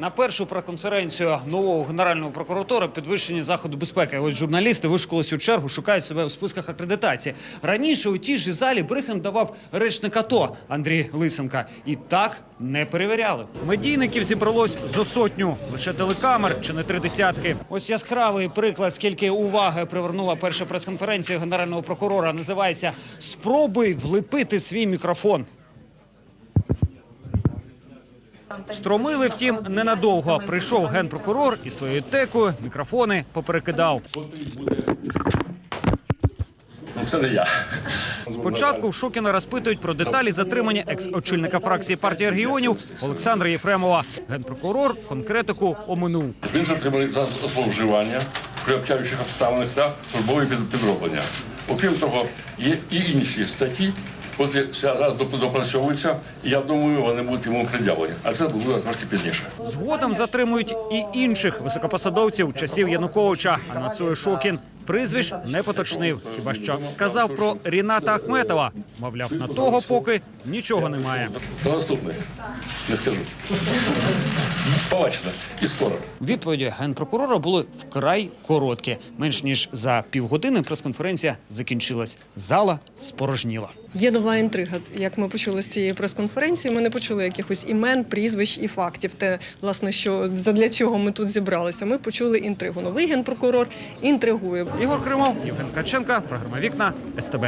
на першу прес-конференцію нового генерального прокуратора підвищення заходу безпеки. Ось журналісти вишколись у чергу, шукають себе у списках акредитації. Раніше у тій же залі брифінг давав речник АТО Андрій Лисенка. І так не перевіряли. Медійників зібралось зо сотню, лише телекамер чи не три десятки. Ось яскравий приклад, скільки уваги привернула перша прес-конференція генерального прокурора. Називається Спробуй влепити свій мікрофон. Стромили, втім, ненадовго. Прийшов генпрокурор і своєю текою мікрофони поперекидав. Ну, це не я. Спочатку в Шокіна розпитують про деталі затримання екс-очільника фракції партії регіонів Олександра Єфремова. Генпрокурор конкретику оминув. Він затриманий за зловживання при обтяжуючих обставинах та службові під- підроблення. Окрім того, є і інші статті, котрі зараз допрацьовується, і я думаю, вони будуть йому пред'явлені. А це буде трошки пізніше. Згодом затримують і інших високопосадовців часів Януковича. Анацує Шокін прізвищ не поточнив. Хіба що сказав про Ріната Ахметова. Мовляв, на того поки нічого немає. То наступне. Не скажу. Побачите. І скоро. Відповіді генпрокурора були вкрай короткі. Менш ніж за півгодини прес-конференція закінчилась. Зала спорожніла. Є нова інтрига. Як ми почули з цієї прес-конференції, ми не почули якихось імен, прізвищ і фактів. Те, власне, що задля чого ми тут зібралися. Ми почули інтригу. Новий генпрокурор інтригує. Ігор Кримов, Євген Каченка, програма Вікна СТБ.